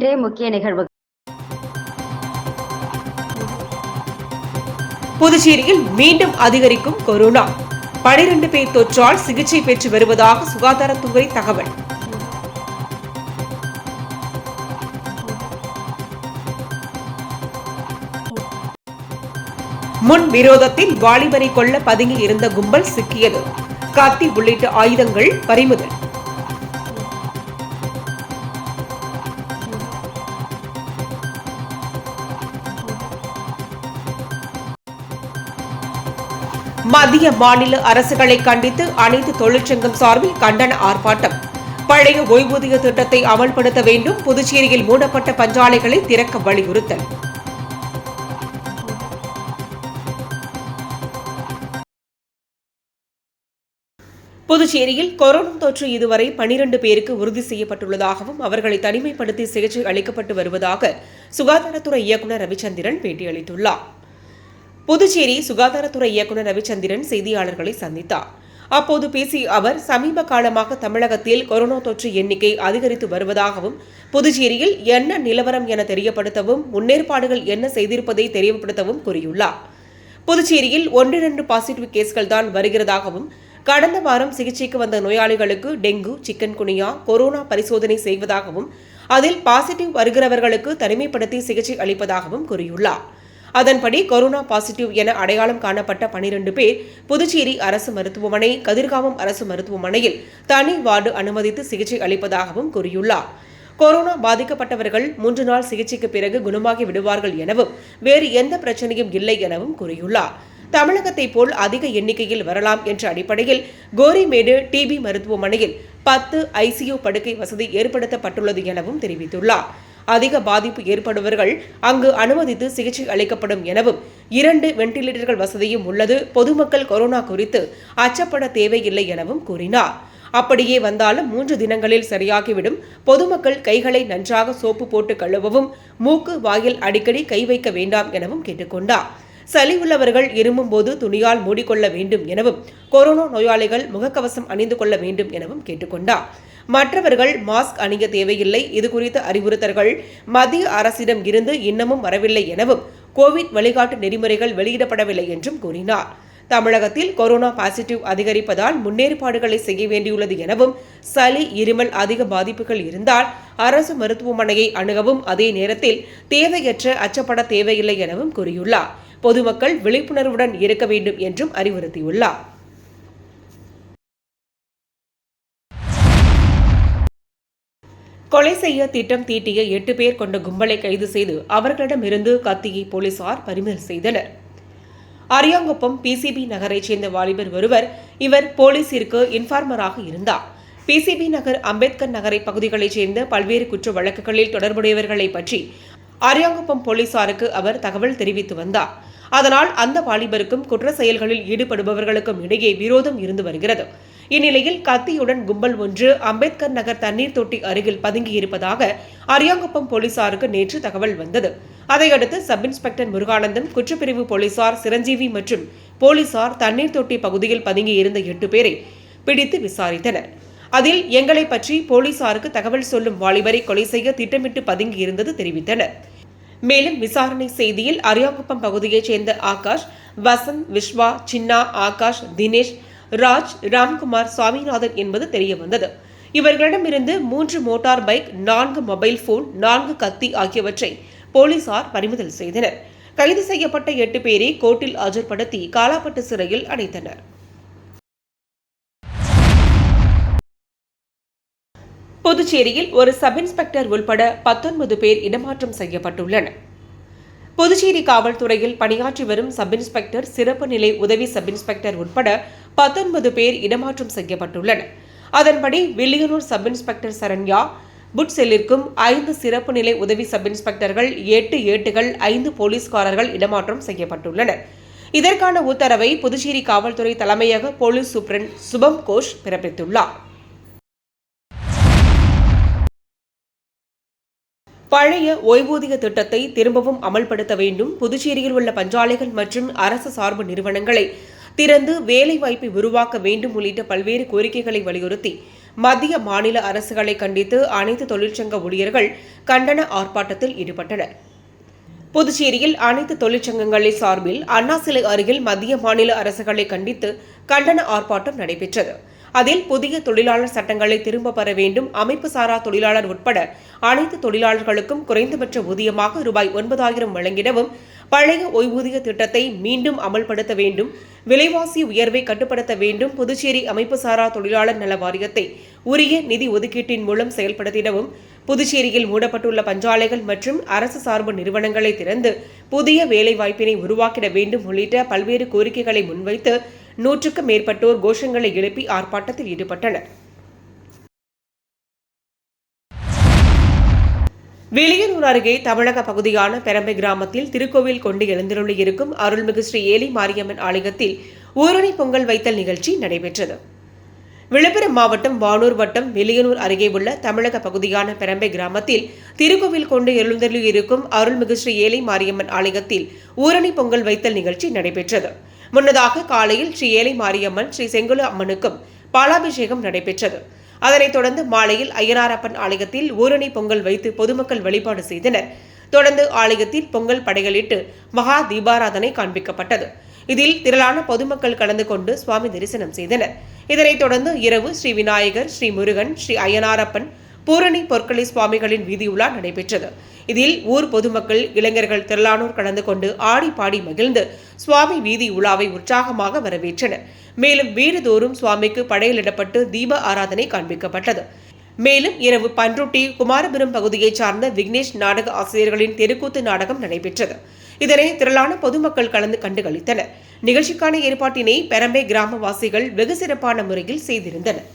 இன்றைய முக்கிய நிகழ்வு புதுச்சேரியில் மீண்டும் அதிகரிக்கும் கொரோனா. பனிரெண்டு பேர் தொற்றால் சிகிச்சை பெற்று வருவதாக சுகாதாரத்துறை தகவல். முன் விரோதத்தில் வாலிபரை கொல்ல பதுங்கி இருந்த கும்பல் சிக்கியது. கத்தி உள்ளிட்ட ஆயுதங்கள் பறிமுதல். மத்திய மாநில அரசுகளை கண்டித்து அனைத்து தொழிற்சங்கம் சார்பில் கண்டன ஆர்ப்பாட்டம். பழைய ஓய்வூதிய திட்டத்தை அமல்படுத்த வேண்டும். புதுச்சேரியில் மூடப்பட்ட பஞ்சாலைகளை திறக்க வலியுறுத்தல். புதுச்சேரியில் கொரோனா தொற்று இதுவரை பனிரண்டு பேருக்கு உறுதி செய்யப்பட்டுள்ளதாகவும் அவர்களை தனிமைப்படுத்தி சிகிச்சை அளிக்கப்பட்டு வருவதாக சுகாதாரத்துறை இயக்குநர் ரவிச்சந்திரன் பேட்டியளித்துள்ளார். புதுச்சேரி சுகாதாரத்துறை இயக்குநர் ரவிச்சந்திரன் செய்தியாளர்களை சந்தித்தார். அப்போது பேசிய அவர் சமீப காலமாக தமிழகத்தில் கொரோனா தொற்று எண்ணிக்கை அதிகரித்து வருவதாகவும் புதுச்சேரியில் என்ன நிலவரம் என தெரியப்படுத்தவும் முன்னேற்பாடுகள் என்ன செய்திருப்பதை தெரியப்படுத்தவும் கூறியுள்ளார். புதுச்சேரியில் ஒன்றிரண்டு பாசிட்டிவ் கேஸ்கள் தான் வருகிறதாகவும் கடந்த வாரம் சிகிச்சைக்கு வந்த நோயாளிகளுக்கு டெங்கு சிக்கன் குனியா கொரோனா பரிசோதனை செய்வதாகவும் அதில் பாசிட்டிவ் வருகிறவர்களுக்கு தனிமைப்படுத்தி சிகிச்சை அளிப்பதாகவும் கூறியுள்ளார். அதன்படி கொரோனா பாசிட்டிவ் என அடையாளம் காணப்பட்ட பனிரெண்டு பேர் புதுச்சேரி அரசு மருத்துவமனை கதிர்காமம் அரசு மருத்துவமனையில் தனி வார்டு அனுமதித்து சிகிச்சை அளிப்பதாகவும் கூறியுள்ளார். கொரோனா பாதிக்கப்பட்டவர்கள் மூன்று நாள் சிகிச்சைக்கு பிறகு குணமாகி விடுவார்கள் எனவும் வேறு எந்த பிரச்சனையும் இல்லை எனவும் கூறியுள்ளார். தமிழகத்தை போல் அதிக எண்ணிக்கையில் வரலாம் என்ற அடிப்படையில் கோரிமேடு டிபி மருத்துவமனையில் பத்து ஐசியு படுக்கை வசதி ஏற்படுத்தப்பட்டுள்ளது எனவும் தெரிவித்துள்ளார். அதிக பாதிப்பு ஏற்படுவர்கள் அங்கு அனுமதித்து சிகிச்சை அளிக்கப்படும் எனவும் இரண்டு வெண்டிலேட்டர்கள் வசதியும் உள்ளது. பொதுமக்கள் கொரோனா குறித்து அச்சப்பட தேவையில்லை எனவும் கூறினார். அப்படியே வந்தாலும் மூன்று தினங்களில் சரியாகிவிடும். பொதுமக்கள் கைகளை நன்றாக சோப்பு போட்டு கழுவவும் மூக்கு வாயில் அடிக்கடி கை வைக்க வேண்டாம் எனவும் கேட்டுக்கொண்டார். சளி உள்ளவர்கள் இருமும் போது துணியால் மூடிக்கொள்ள வேண்டும் எனவும் கொரோனா நோயாளிகள் முகக்கவசம் அணிந்து கொள்ள வேண்டும் எனவும் கேட்டுக்கொண்டார். மற்றவர்கள் மாஸ்க் அணிய தேவையில்லை. இதுகுறித்த அறிவுறுத்தல்கள் மத்திய அரசிடம் இருந்து இன்னமும் வரவில்லை எனவும் கோவிட் வழிகாட்டு நெறிமுறைகள் வெளியிடப்படவில்லை என்றும் கூறினார். தமிழகத்தில் கொரோனா பாசிட்டிவ் அதிகரிப்பதால் முன்னேற்பாடுகளை செய்ய வேண்டியுள்ளது எனவும் சளி இருமல் அதிக பாதிப்புகள் இருந்தால் அரசு மருத்துவமனையை அணுகவும் அதே நேரத்தில் தேவையற்ற அச்சப்பட தேவையில்லை எனவும் கூறியுள்ளார். பொதுமக்கள் விழிப்புணர்வுடன் இருக்க வேண்டும் என்றும் அறிவுறுத்தியுள்ளார். கொலை செய்ய திட்டம் தீட்டிய எட்டு பேர் கொண்ட கும்பலை கைது செய்து அவர்களிடமிருந்து கத்தியை போலீசார் பறிமுதல் செய்தனர். அரியாங்குப்பம் பிசிபி நகரைச் சேர்ந்த வாலிபர் ஒருவர் இவர் போலீசிற்கு இன்ஃபார்மராக இருந்தார். பிசிபி நகர் அம்பேத்கர் நகரை பகுதிகளைச் சேர்ந்த பல்வேறு குற்ற வழக்குகளில் தொடர்புடையவர்களை பற்றி அரியாங்குப்பம் போலீசாருக்கு அவர் தகவல் தெரிவித்து வந்தார். அதனால் அந்த வாலிபருக்கும் குற்ற செயல்களில் ஈடுபடுபவர்களுக்கும் இடையே விரோதம் இருந்து வருகிறது. இந்நிலையில் கத்தியுடன் கும்பல் ஒன்று அம்பேத்கர் நகர் தண்ணீர் தொட்டி அருகில் பதுங்கியிருப்பதாக அரியாங்குப்பம் போலீசாருக்கு நேற்று தகவல் வந்தது. அதையடுத்து சப் இன்ஸ்பெக்டர் முருகானந்தம் குற்றப்பிரிவு போலீசார் சிரஞ்சீவி மற்றும் போலீசார் தண்ணீர் தொட்டி பகுதியில் பதுங்கியிருந்த எட்டு பேரை பிடித்து விசாரித்தனர். அதில் எங்களை பற்றி போலீசாருக்கு தகவல் சொல்லும் வாலிபரை கொலை செய்ய திட்டமிட்டு பதுங்கியிருந்தது தெரிவித்தனர். மேலும் விசாரணை செய்தியில் அரியாங்குப்பம் பகுதியைச் சேர்ந்த ஆகாஷ் வசந்த் விஸ்வா சின்னா ஆகாஷ் தினேஷ் ராஜ் ராம்குமார் சுவாமிநாதன் என்பது தெரிய வந்தது இவர்களிடமிருந்து மூன்று மோட்டார் பைக் நான்கு மொபைல் போன் நான்கு கத்தி ஆகியவற்றை போலீசார் பறிமுதல் செய்தனர். கைது செய்யப்பட்ட எட்டு பேரை கோர்ட்டில் ஆஜர்படுத்தி காலாப்பட்டு சிறையில் அடைத்தனர். புதுச்சேரியில் ஒரு சப் இன்ஸ்பெக்டர் உள்பட பத்தொன்பது பேர் இடமாற்றம் செய்யப்பட்டுள்ளனர். புதுச்சேரி காவல்துறையில் பணியாற்றி வரும் சப் இன்ஸ்பெக்டர் சிறப்பு நிலை உதவி சப் இன்ஸ்பெக்டர் உட்பட பத்தொன்பது பேர் இடமாற்றம் செய்யப்பட்டுள்ளனர். அதன்படி வில்லியனூர் சப் இன்ஸ்பெக்டர் சரண்யா புட்செல்லிற்கும் ஐந்து சிறப்பு நிலை உதவி சப் இன்ஸ்பெக்டர்கள் எட்டு ஏட்டுகள் ஐந்து போலீஸ்காரர்கள் இடமாற்றம் செய்யப்பட்டுள்ளனர். இதற்கான உத்தரவை புதுச்சேரி காவல்துறை தலைமையக போலீஸ் சூப்ரண்ட் சுபம் கோஷ் பிறப்பித்துள்ளார். பழைய ஓய்வூதிய திட்டத்தை திரும்பவும் அமல்படுத்த வேண்டும் புதுச்சேரியில் உள்ள பஞ்சாலைகள் மற்றும் அரசு சார்பு நிறுவனங்களை திறந்து வேலைவாய்ப்பை உருவாக்க வேண்டும் உள்ளிட்ட பல்வேறு கோரிக்கைகளை வலியுறுத்தி மத்திய மாநில அரசுகளை கண்டித்து அனைத்து தொழிற்சங்க ஊழியர்கள் கண்டன ஆர்ப்பாட்டத்தில் ஈடுபட்டனர். புதுச்சேரியில் அனைத்து தொழிற்சங்கங்களின் சார்பில் அண்ணா சிலை அருகில் மத்திய மாநில அரசுகளை கண்டித்து கண்டன ஆர்ப்பாட்டம் நடைபெற்றது. அதில் புதிய தொழிலாளர் சட்டங்களை திரும்ப பெற வேண்டும் அமைப்பு சாரா தொழிலாளர் உட்பட அனைத்து தொழிலாளர்களுக்கும் குறைந்தபட்ச ஊதியமாக ரூபாய் ஒன்பதாயிரம் வழங்கிடவும் பழைய ஓய்வூதிய திட்டத்தை மீண்டும் அமல்படுத்த வேண்டும் விலைவாசி உயர்வை கட்டுப்படுத்த வேண்டும் புதுச்சேரி அமைப்பு சாரா தொழிலாளர் நல வாரியத்தை உரிய நிதி ஒதுக்கீட்டின் மூலம் செயல்படுத்திடவும் புதுச்சேரியில் மூடப்பட்டுள்ள பஞ்சாலைகள் மற்றும் அரசு சார்பு நிறுவனங்களை திறந்து புதிய வேலைவாய்ப்பினை உருவாக்கிட வேண்டும் உள்ளிட்ட பல்வேறு கோரிக்கைகளை முன்வைத்து நூற்றுக்கும் மேற்பட்டோர் கோஷங்களை எழுப்பி ஆர்ப்பாட்டத்தில் ஈடுபட்டனர். வெளியனூர் அருகே தமிழக பகுதியான பெரம்பை கிராமத்தில் திருக்கோவில் கொண்டு எழுந்தருளியிருக்கும் அருள்மிகு ஸ்ரீ ஏலி மாரியம்மன் ஆலயத்தில் ஊரணி பொங்கல் வைத்தல் நிகழ்ச்சி நடைபெற்றது. விழுப்புரம் மாவட்டம் வானூர் வட்டம் வெளியனூர் அருகே உள்ள தமிழக பகுதியான பெரம்பை கிராமத்தில் திருக்கோவில் கொண்டு எழுந்தருளியிருக்கும் அருள்மிகு ஸ்ரீ ஏலி மாரியம்மன் ஆலயத்தில் ஊரணி பொங்கல் வைத்தல் நிகழ்ச்சி நடைபெற்றது. முன்னதாக காலையில் ஸ்ரீ ஏலை மாரியம்மன் ஸ்ரீ செங்குல அம்மனுக்கும் பாலாபிஷேகம் நடைபெற்றது. அதனைத் தொடர்ந்து மாலையில் ஐயனாரப்பன் ஆலயத்தில் ஊரணி பொங்கல் வைத்து பொதுமக்கள் வழிபாடு செய்தனர். தொடர்ந்து ஆலயத்தில் பொங்கல் படைகளிட்டு மகா தீபாராதனை காண்பிக்கப்பட்டது. இதில் திரளான பொதுமக்கள் கலந்து கொண்டு சுவாமி தரிசனம் செய்தனர். இதனைத் தொடர்ந்து இரவு ஸ்ரீ விநாயகர் ஸ்ரீ முருகன் ஸ்ரீ ஐயனாரப்பன் பூரணி பொற்களி சுவாமிகளின் வீதியுலா நடைபெற்றது. இதில் ஊர் பொதுமக்கள் இளைஞர்கள் திரளானோர் கலந்து கொண்டு ஆடி பாடி மகிழ்ந்து சுவாமி வீதி உலாவை உற்சாகமாக வரவேற்றனர். மேலும் வீடுதோறும் சுவாமிக்கு படையலிடப்பட்டு தீப ஆராதனை காண்பிக்கப்பட்டது. மேலும் இரவு பன்ருட்டி குமாரபுரம் பகுதியைச் சார்ந்த விக்னேஷ் நாடக ஆசிரியர்களின் தெருக்கூத்து நாடகம் நடைபெற்றது. இதனை திரளான பொதுமக்கள் கலந்து கண்டுகளித்தனர். நிகழ்ச்சிக்கான ஏற்பாட்டினை பெரம்பை கிராமவாசிகள் வெகு சிறப்பான முறையில் செய்திருந்தனர்.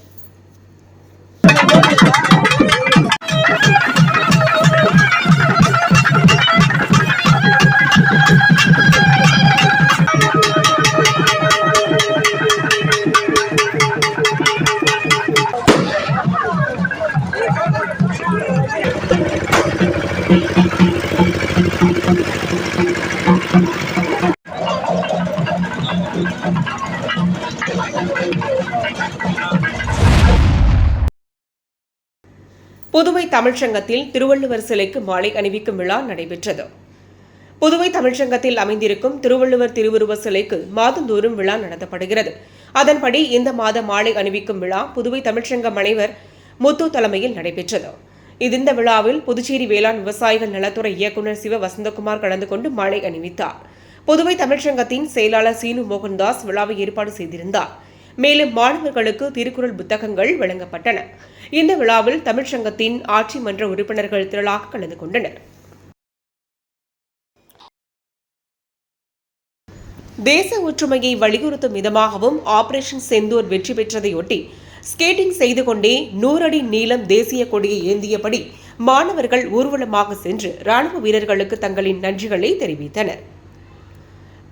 புதுவை தமிழ்ச்சங்கத்தில் திருவள்ளுவர் சிலைக்கு மாலை அணிவிக்கும் விழா நடைபெற்றது. புதுவை தமிழ்ச்சங்கத்தில் அமைந்திருக்கும் திருவள்ளுவர் திருவுருவ சிலைக்கு மாதந்தோறும் விழா நடத்தப்படுகிறது. அதன்படி இந்த மாத மாலை அணிவிக்கும் விழா புதுவை தமிழ்ச்சங்க மனைவர் முத்து தலைமையில் நடைபெற்றது. இந்த விழாவில் புதுச்சேரி வேளாண் விவசாயிகள் நலத்துறை இயக்குநர் சிவ வசந்தகுமார் கலந்து கொண்டு மாலை அணிவித்தார். புதுவை தமிழ்ச்சங்கத்தின் செயலாளர் சீனு மோகன்தாஸ் விழாவை ஏற்பாடு செய்திருந்தார். மேலும் மாணவர்களுக்கு திருக்குறள் புத்தகங்கள் வழங்கப்பட்டன. இந்த விழாவில் தமிழ்ச்சங்கத்தின் ஆட்சி மன்ற உறுப்பினர்கள் திரளாக கலந்து கொண்டனர். தேச ஒற்றுமையை வலியுறுத்தும் விதமாகவும் ஆபரேஷன் செந்தூர் வெற்றி பெற்றதையொட்டி ஸ்கேட்டிங் செய்து கொண்டே நூறடி நீளம் தேசிய கொடியை ஏந்தியபடி மாணவர்கள் ஊர்வலமாக சென்று ராணுவ வீரர்களுக்கு தங்களின் நன்றிகளை தெரிவித்தனர்.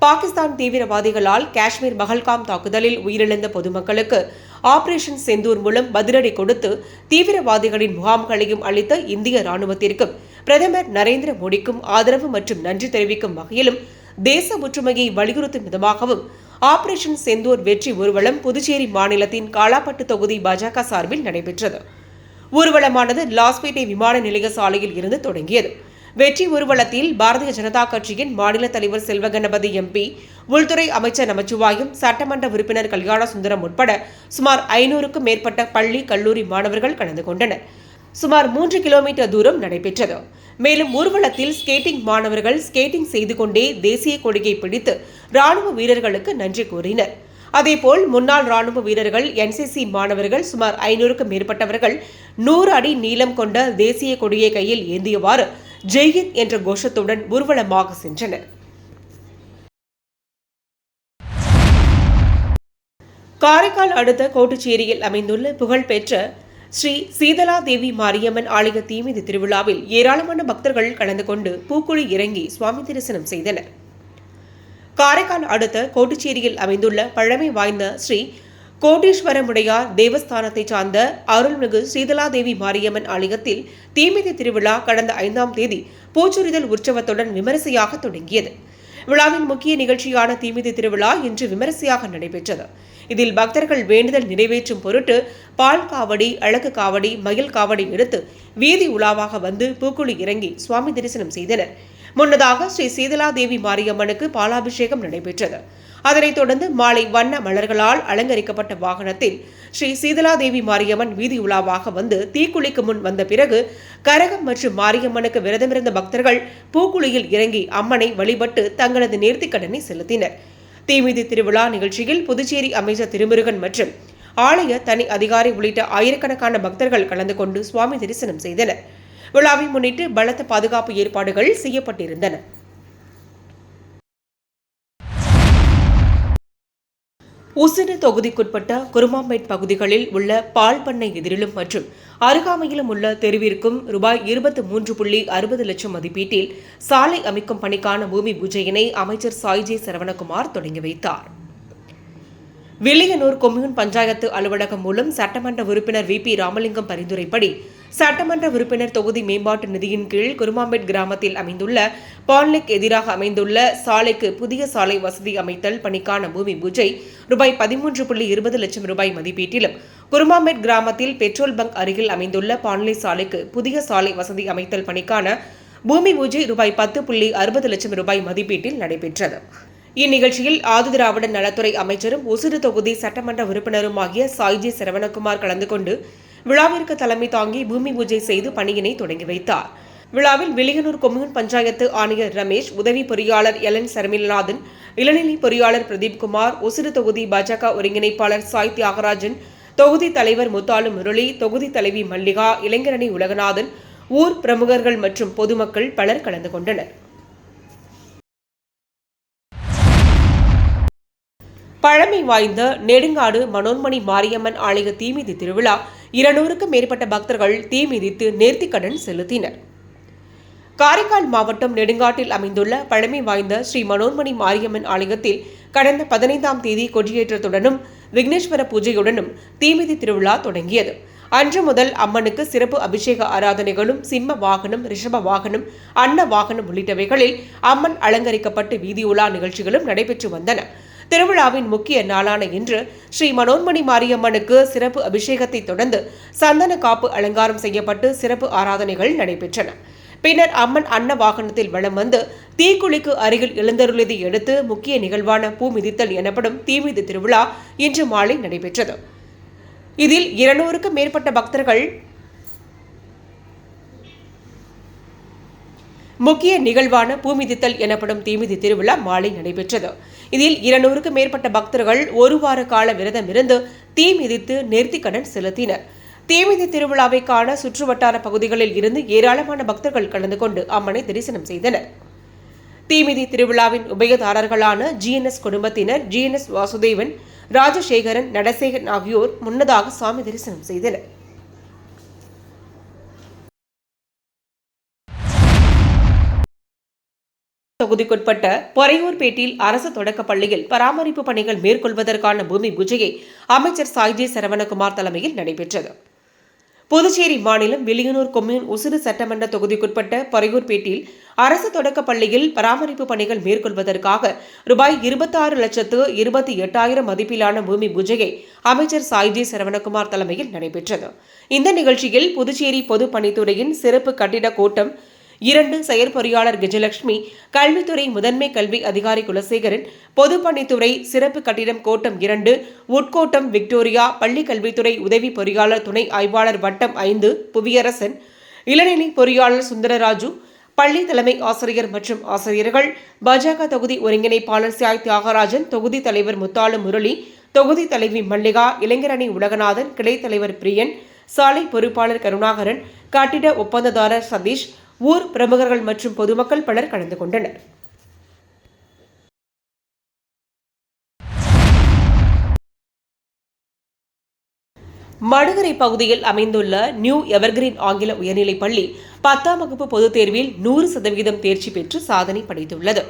பாகிஸ்தான் தீவிரவாதிகளால் காஷ்மீர் மகல்காம் தாக்குதலில் உயிரிழந்த பொதுமக்களுக்கு ஆபரேஷன் செந்தூர் மூலம் பதிலடி கொடுத்து தீவிரவாதிகளின் முகாம்களையும் அளித்த இந்திய ராணுவத்திற்கும் பிரதமர் நரேந்திர மோடிக்கும் ஆதரவு மற்றும் நன்றி தெரிவிக்கும் வகையிலும் தேச ஒற்றுமையை வலியுறுத்தும் விதமாகவும் ஆபரேஷன் செந்தூர் வெற்றி ஊர்வலம் புதுச்சேரி மாநிலத்தின் காலாப்பட்டு தொகுதி பாஜக சார்பில் நடைபெற்றது. ஊர்வலமானது லாஸ்பேட்டை விமான நிலைய சாலையில் இருந்து தொடங்கியது. வெற்றி ஊர்வலத்தில் பாரதிய ஜனதா கட்சியின் மாநில தலைவர் செல்வகணபதி எம்பி உள்துறை அமைச்சர் நமச்சிவாயம் சட்டமன்ற உறுப்பினர் கல்யாண சுந்தரம் உட்பட சுமார் ஐநூறுக்கும் மேற்பட்ட பள்ளி கல்லூரி மாணவர்கள் கலந்து கொண்டனர். சுமார் மூன்று கிலோமீட்டர் தூரம் நடைபெற்றது. மேலும் ஊர்வலத்தில் ஸ்கேட்டிங் மாணவர்கள் ஸ்கேட்டிங் செய்து கொண்டே தேசிய கொடியை பிடித்து ராணுவ வீரர்களுக்கு நன்றி கூறினர். அதேபோல் முன்னாள் ராணுவ வீரர்கள் என்சிசி மாணவர்கள் சுமார் ஐநூறுக்கும் மேற்பட்டவர்கள் நூறு அடி நீளம் கொண்ட தேசிய கொடியை கையில் ஏந்தியவாறு ஜெய்ஹிந்த் என்ற கோஷத்துடன் ஊர்வலமாக சென்றனர். காரைக்கால் அடுத்த கோட்டுச்சேரியில் அமைந்துள்ள புகழ்பெற்ற ஸ்ரீ சீதலா தேவி மாரியம்மன் ஆலய தீமிதி திருவிழாவில் ஏராளமான பக்தர்கள் கலந்து கொண்டு பூக்குழி இறங்கி சுவாமி தரிசனம் செய்தனர். காரைக்கால் அடுத்த கோட்டுச்சேரியில் அமைந்துள்ள பழமை வாய்ந்த ஸ்ரீ கோட்டீஸ்வரமுடையார் தேவஸ்தானத்தை சார்ந்த அருள்மிகு ஸ்ரீதலாதேவி மாரியம்மன் ஆலயத்தில் தீமிதி திருவிழா கடந்த ஐந்தாம் தேதி பூச்சுரிதல் உற்சவத்துடன் விமரிசையாக தொடங்கியது. விழாவின் முக்கிய நிகழ்ச்சியான தீமிதி திருவிழா இன்று விமரிசையாக நடைபெற்றது. இதில் பக்தர்கள் வேண்டுதல் நிறைவேற்றும் பொருட்டு பால் காவடி அழகு காவடி மயில் காவடி எடுத்து வீதி உலாவாக வந்து பூக்குழி இறங்கி சுவாமி தரிசனம் செய்தனர். முன்னதாக ஸ்ரீ சீதலாதேவி மாரியம்மனுக்கு பாலாபிஷேகம் நடைபெற்றது. அதனைத் தொடர்ந்து மாலை வண்ண மலர்களால் அலங்கரிக்கப்பட்ட வாகனத்தில் ஸ்ரீ சீதலாதேவி மாரியம்மன் வீதி உலாவாக வந்து தீக்குளிக்கு முன் வந்த பிறகு கரகம் மற்றும் மாரியம்மனுக்கு விரதமிருந்த பக்தர்கள் பூக்குழியில் இறங்கி அம்மனை வழிபட்டு தங்களது நேர்த்திக்கடனை செலுத்தினர். தீமிதி திருவிழா நிகழ்ச்சியில் புதுச்சேரி அமைச்சர் திருமுருகன் மற்றும் ஆலய தனி அதிகாரி உள்ளிட்ட ஆயிரக்கணக்கான பக்தர்கள் கலந்து கொண்டு சுவாமி தரிசனம் செய்தனர். விழாவை முன்னிட்டு பலத்த பாதுகாப்பு ஏற்பாடுகள் செய்யப்பட்டிருந்தன. உசிறு தொகுதிக்குட்பட்ட குருமாம்பேட் பகுதிகளில் உள்ள பால் பண்ணை எதிரிலும் மற்றும் அருகாமையிலும் உள்ள தெருவிற்கும் ரூபாய் இருபத்தி மூன்று புள்ளி அறுபது லட்சம் மதிப்பீட்டில் சாலை அமைக்கும் பணிக்கான பூமி பூஜையினை அமைச்சர் சாய்ஜி சரவணகுமார் தொடங்கி வைத்தார். வில்லியனூர் கொம்யூன் பஞ்சாயத்து அலுவலகம் மூலம் சட்டமன்ற உறுப்பினர் வி பி ராமலிங்கம் பரிந்துரைப்படி சட்டமன்ற உறுப்பினர் தொகுதி மேம்பாட்டு நிதியின் கீழ் குருமாம்பேட் கிராமத்தில் அமைந்துள்ள பான்லிக் எதிராக அமைந்துள்ள சாலைக்கு புதிய சாலை வசதி அமைத்தல் பணிக்கான பூமி பூஜை ரூபாய் பதிமூன்று புள்ளி இருபது லட்சம் ரூபாய் மதிப்பீட்டிலும் குருமாமேட் கிராமத்தில் பெட்ரோல் பங்க் அருகில் அமைந்துள்ள பான்லி சாலைக்கு புதிய சாலை வசதி அமைத்தல் பணிக்கான பூமி பூஜை ரூபாய் பத்து புள்ளி அறுபது லட்சம் ரூபாய் மதிப்பீட்டில் நடைபெற்றது. இந்நிகழ்ச்சியில் ஆதிதிராவிட நலத்துறை அமைச்சரும் ஒசிறு தொகுதி சட்டமன்ற உறுப்பினருமாகிய சாய்ஜி சரவணகுமார் கலந்து கொண்டு விழாவிற்கு தலைமை தாங்கி பூமி பூஜை செய்து பணியினை தொடங்கி வைத்தார். விழாவில் விலியனூர் கொம்யூன் பஞ்சாயத்து ஆணையர் ரமேஷ் உதவி பொறியாளர் எல் என் சரமில்நாதன் இளநிலை பொறியாளர் பிரதீப்குமார் ஒசிறு தொகுதி பாஜக ஒருங்கிணைப்பாளர் சாய் தியாகராஜன் தொகுதி தலைவர் முத்தாலு முரளி தொகுதி தலைவி மல்லிகா இளைஞரணி உலகநாதன் ஊர் பிரமுகர்கள் மற்றும் பொதுமக்கள் பலர் கலந்து கொண்டனர். பழமை வாய்ந்த நெடுங்காடு மனோன்மணி மாரியம்மன் ஆலய தீமிதி திருவிழா இருநூறுக்கும் மேற்பட்ட பக்தர்கள் தீமிதித்து நேர்த்திக்கடன் செலுத்தினர். காரைக்கால் மாவட்டம் நெடுங்காட்டில் அமைந்துள்ள பழமை வாய்ந்த ஸ்ரீ மனோன்மணி மாரியம்மன் ஆலயத்தில் கடந்த பதினைந்தாம் தேதி கொடியேற்றத்துடனும் விக்னேஸ்வர பூஜையுடனும் தீமிதி திருவிழா தொடங்கியது. அன்று முதல் அம்மனுக்கு சிறப்பு அபிஷேக ஆராதனைகளும் சிம்ம வாகனம் ரிஷப வாகனம் அன்ன வாகனம் உள்ளிட்டவைகளில் அம்மன் அலங்கரிக்கப்பட்டு வீதியுலா நிகழ்ச்சிகளும் நடைபெற்று வந்தன. திருவிழாவின் முக்கிய நாளான இன்று ஸ்ரீ மனோன்மணி மாரியம்மனுக்கு சிறப்பு அபிஷேகத்தை தொடர்ந்து சந்தன காப்பு அலங்காரம் செய்யப்பட்டு சிறப்பு ஆராதனைகள் நடைபெற்றன. பின்னர் அம்மன் அன்ன வாகனத்தில் வலம் வந்து தீக்குழிக்கு அருகில் எழுந்தருளியதை அடுத்து முக்கிய நிகழ்வான பூ மிதித்தல் எனப்படும் தீமிதி திருவிழா இன்று மாலை நடைபெற்றது. இதில் இருநூறுக்கும் மேற்பட்ட பக்தர்கள் முக்கிய நிகழ்வான பூமிதித்தல் எனப்படும் தீமிதி திருவிழா மாலை நடைபெற்றது. இதில் இருநூறுக்கும் மேற்பட்ட பக்தர்கள் ஒரு வார கால விரதம் இருந்து தீ மிதித்து நேர்த்திக்கடன் செலுத்தினர். தீமிதி திருவிழாவை காண சுற்றுவட்டார பகுதிகளில் இருந்து ஏராளமான பக்தர்கள் கலந்து கொண்டு அம்மனை தரிசனம் செய்தனர். தீமிதி திருவிழாவின் உபயதாரர்களான ஜிஎன்எஸ் குடும்பத்தினர் ஜிஎன்எஸ் வாசுதேவன் ராஜசேகரன் நடசேகன் ஆகியோர் முன்னதாக சுவாமி தரிசனம் செய்தனர். தொகுதிக்குட்பட்ட பொறையூர்பேட்டில் அரசு தொடக்கப் பள்ளியில் பராமரிப்பு பணிகள் மேற்கொள்வதற்கான பூமி பூஜையை அமைச்சர் சாய்ஜி சரவணகுமார் தலைமையில் நடைபெற்றது. புதுச்சேரி மாநிலம் வில்லியனூர் கொம்யூன் உசிறு சட்டமன்ற தொகுதிக்குட்பட்ட பொறையூர்பேட்டில் அரசு தொடக்கப் பள்ளியில் பராமரிப்பு பணிகள் மேற்கொள்வதற்காக ரூபாய் இருபத்தாறு லட்சத்து இருபத்தி எட்டாயிரம் மதிப்பிலான பூமி பூஜையை அமைச்சர் சாய்ஜி சரவணகுமார் தலைமையில் நடைபெற்றது. இந்த நிகழ்ச்சியில் புதுச்சேரி பொதுப்பணித்துறையின் சிறப்பு கட்டிட கூட்டம் இரண்டு செயற்பொறியாளர் கஜலட்சுமி கல்வித்துறை முதன்மை கல்வி அதிகாரி குலசேகரன் பொதுப்பணித்துறை சிறப்பு கட்டிடம் கோட்டம் இரண்டு உட்கோட்டம் விக்டோரியா பள்ளி கல்வித்துறை உதவி பொறியாளர் துணை ஆய்வாளர் வட்டம் ஐந்து புவியரசன் இளநிலை பொறியாளர் சுந்தரராஜு பள்ளி தலைமை ஆசிரியர் மற்றும் ஆசிரியர்கள் பாஜக தொகுதி ஒருங்கிணைப்பாளர் சாய் தியாகராஜன் தொகுதி தலைவர் முத்தாலு முரளி தொகுதி தலைவி மல்லிகா இளைஞரணி உலகநாதன் கிளை தலைவர் பிரியன் சாலை பொறுப்பாளர் கருணாகரன் கட்டிட ஒப்பந்ததாரர் சதீஷ் ஊர் பிரமுகர்கள் மற்றும் பொதுமக்கள் பலர் கலந்து கொண்டனர். மடுகரை பகுதியில் அமைந்துள்ள நியூ எவர்கிரீன் ஆங்கில உயர்நிலைப் பள்ளி பத்தாம் வகுப்பு பொதுத் தேர்வில் நூறு சதவீதம் தேர்ச்சி பெற்று சாதனை படைத்துள்ளது.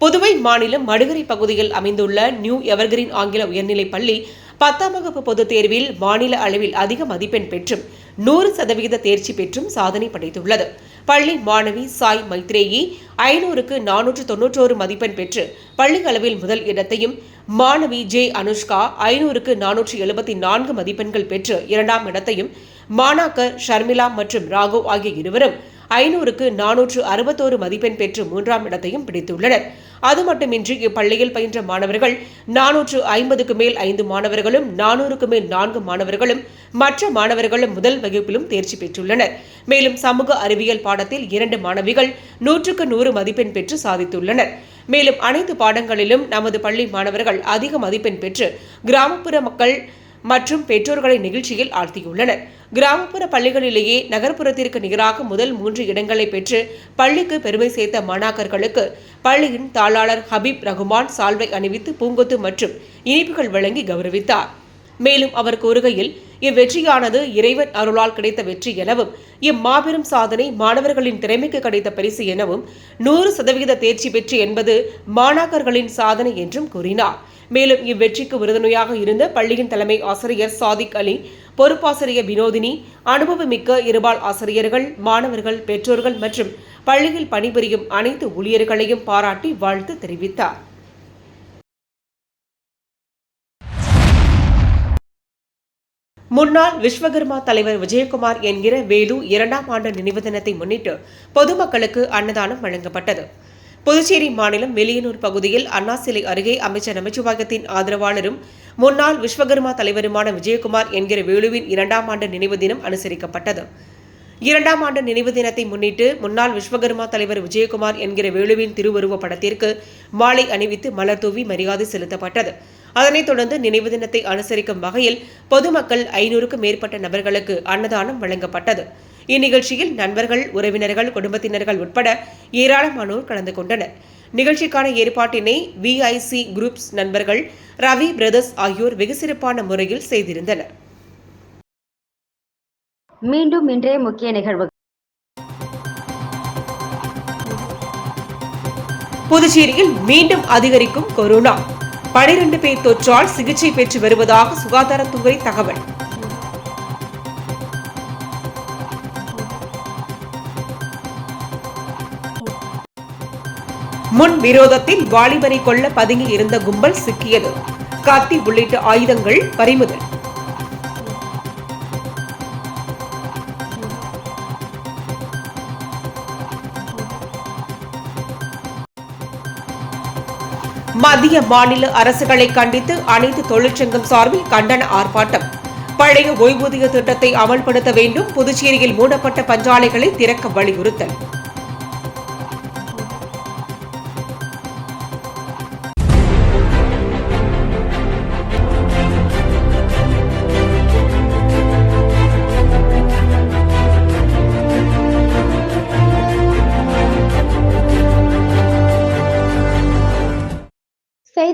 புதுவை மாநிலம் மடுகரை பகுதியில் அமைந்துள்ள நியூ எவர்கிரீன் ஆங்கில உயர்நிலைப் பள்ளி பத்தாம் வகுப்பு பொதுத் தேர்வில் மாநில அளவில் அதிக மதிப்பெண் பெற்றும் நூறு சதவீத தேர்ச்சி பெற்றும் சாதனை படைத்துள்ளது. பள்ளி மாணவி சாய் மைத்ரேயி ஐநூறுக்கு நானூற்று தொன்னூற்றோரு மதிப்பெண் பெற்று பள்ளி அளவில் முதல் இடத்தையும் மாணவி ஜே அனுஷ்கா ஐநூறுக்கு நானூற்று எழுபத்தி நான்கு மதிப்பெண்கள் பெற்று இரண்டாம் இடத்தையும் மாணாக்கர் ஷர்மிளா மற்றும் ராகவ் ஆகிய இருவரும் ஐநூறுக்கு நானூற்று அறுபத்தோரு மதிப்பெண் பெற்று மூன்றாம் இடத்தையும் பிடித்துள்ளனர். அது மட்டுமின்றி இப்பள்ளியில் பயின்ற மாணவர்கள் நானூற்று ஐம்பதுக்கு மேல் ஐந்து மாணவர்களும் நானூறுக்கு மேல் நான்கு மாணவர்களும் மற்ற மாணவர்களும் முதல் வகுப்பிலும் தேர்ச்சி பெற்றுள்ளனர். மேலும் சமூக அறிவியல் பாடத்தில் இரண்டு மாணவிகள் நூற்றுக்கு நூறு மதிப்பெண் பெற்று சாதித்துள்ளனர். மேலும் அனைத்து பாடங்களிலும் நமது பள்ளி மாணவர்கள் அதிக மதிப்பெண் பெற்று கிராமப்புற மக்கள் மற்றும் பெற்றோர்களை நிகழ்ச்சியில் ஆழ்த்தியுள்ளனர். கிராமப்புற பள்ளிகளிலேயே நகர்ப்புறத்திற்கு நிகராக முதல் மூன்று இடங்களை பெற்று பள்ளிக்கு பெருமை சேர்த்த மாணாக்கர்களுக்கு பள்ளியின் தாளாளர் ஹபீப் ரகுமான் சால்வை அணிவித்து பூங்கொத்து மற்றும் இனிப்புகள் வழங்கி கௌரவித்தார். மேலும் அவர் கூறுகையில் இவ்வெற்றியானது இறைவன் அருளால் கிடைத்த வெற்றி எனவும் இம்மாபெரும் சாதனை மாணவர்களின் திறமைக்கு கிடைத்த பரிசு எனவும் நூறு சதவிகித தேர்ச்சி பெற்று என்பது மாணாக்கர்களின் சாதனை என்றும் கூறினார். மேலும் இவ்வெற்றிக்கு உறுதுணையாக இருந்த பள்ளியின் தலைமை ஆசிரியர் சாதிக் அலி பொறுப்பாசிரியர் வினோதினி அனுபவமிக்க இருபால் ஆசிரியர்கள் மாணவர்கள் பெற்றோர்கள் மற்றும் பள்ளியில் பணிபுரியும் அனைத்து ஊழியர்களையும் பாராட்டி வாழ்த்து தெரிவித்தார். முன்னாள் விஸ்வகர்மா தலைவர் விஜயகுமார் என்கிற வேலு இரண்டாம் ஆண்டு நினைவு தினத்தை முன்னிட்டு பொதுமக்களுக்கு அன்னதானம் வழங்கப்பட்டது. புதுச்சேரி மாநிலம் வெளியனூர் பகுதியில் அண்ணா சிலை அருகே அமைச்சர் நமச்சிவாயத்தின் ஆதரவாளரும் முன்னாள் விஸ்வகர்மா தலைவருமான விஜயகுமார் என்கிற வேலுவின் இரண்டாம் ஆண்டு நினைவு தினம் அனுசரிக்கப்பட்டது. இரண்டாம் ஆண்டு நினைவு தினத்தை முன்னிட்டு முன்னாள் விஸ்வகர்மா தலைவர் விஜயகுமார் என்கிற வேலுவின் திருவுருவ படத்திற்கு மாலை அணிவித்து மலர் தூவி மரியாதை செலுத்தப்பட்டது. அதனைத் தொடர்ந்து நினைவு தினத்தை அனுசரிக்கும் வகையில் பொதுமக்கள் ஐநூறுக்கும் மேற்பட்ட நபர்களுக்கு அன்னதானம் வழங்கப்பட்டது. இந்நிகழ்ச்சியில் நண்பர்கள் உறவினர்கள் குடும்பத்தினர்கள் உட்பட ஏராளமானோர் கலந்து கொண்டனர். நிகழ்ச்சிக்கான ஏற்பாட்டினை விஐசி குரூப்ஸ் நண்பர்கள் ரவி பிரதர்ஸ் ஆகியோர் வெகு சிறப்பான முறையில் செய்திருந்தனர். மீண்டும் இன்றைய முக்கிய நிகழ்வு புதுச்சேரியில் மீண்டும் அதிகரிக்கும் கொரோனா. பனிரெண்டு பேர் தொற்றால் சிகிச்சை பெற்று வருவதாக சுகாதாரத்துறை தகவல். முன் விரோதத்தில் வாலிபரை கொள்ள பதுங்கி இருந்த கும்பல் சிக்கியது. கத்தி உள்ளிட்ட ஆயுதங்கள் பறிமுதல். மத்திய மாநில அரசுகளை கண்டித்து அனைத்து தொழிற்சங்கம் சார்பில் கண்டன ஆர்ப்பாட்டம். பழைய ஓய்வூதிய திட்டத்தை அமல்படுத்த வேண்டும் புதுச்சேரியில் மூடப்பட்ட பஞ்சாலைகளை திறக்க வலியுறுத்தல்.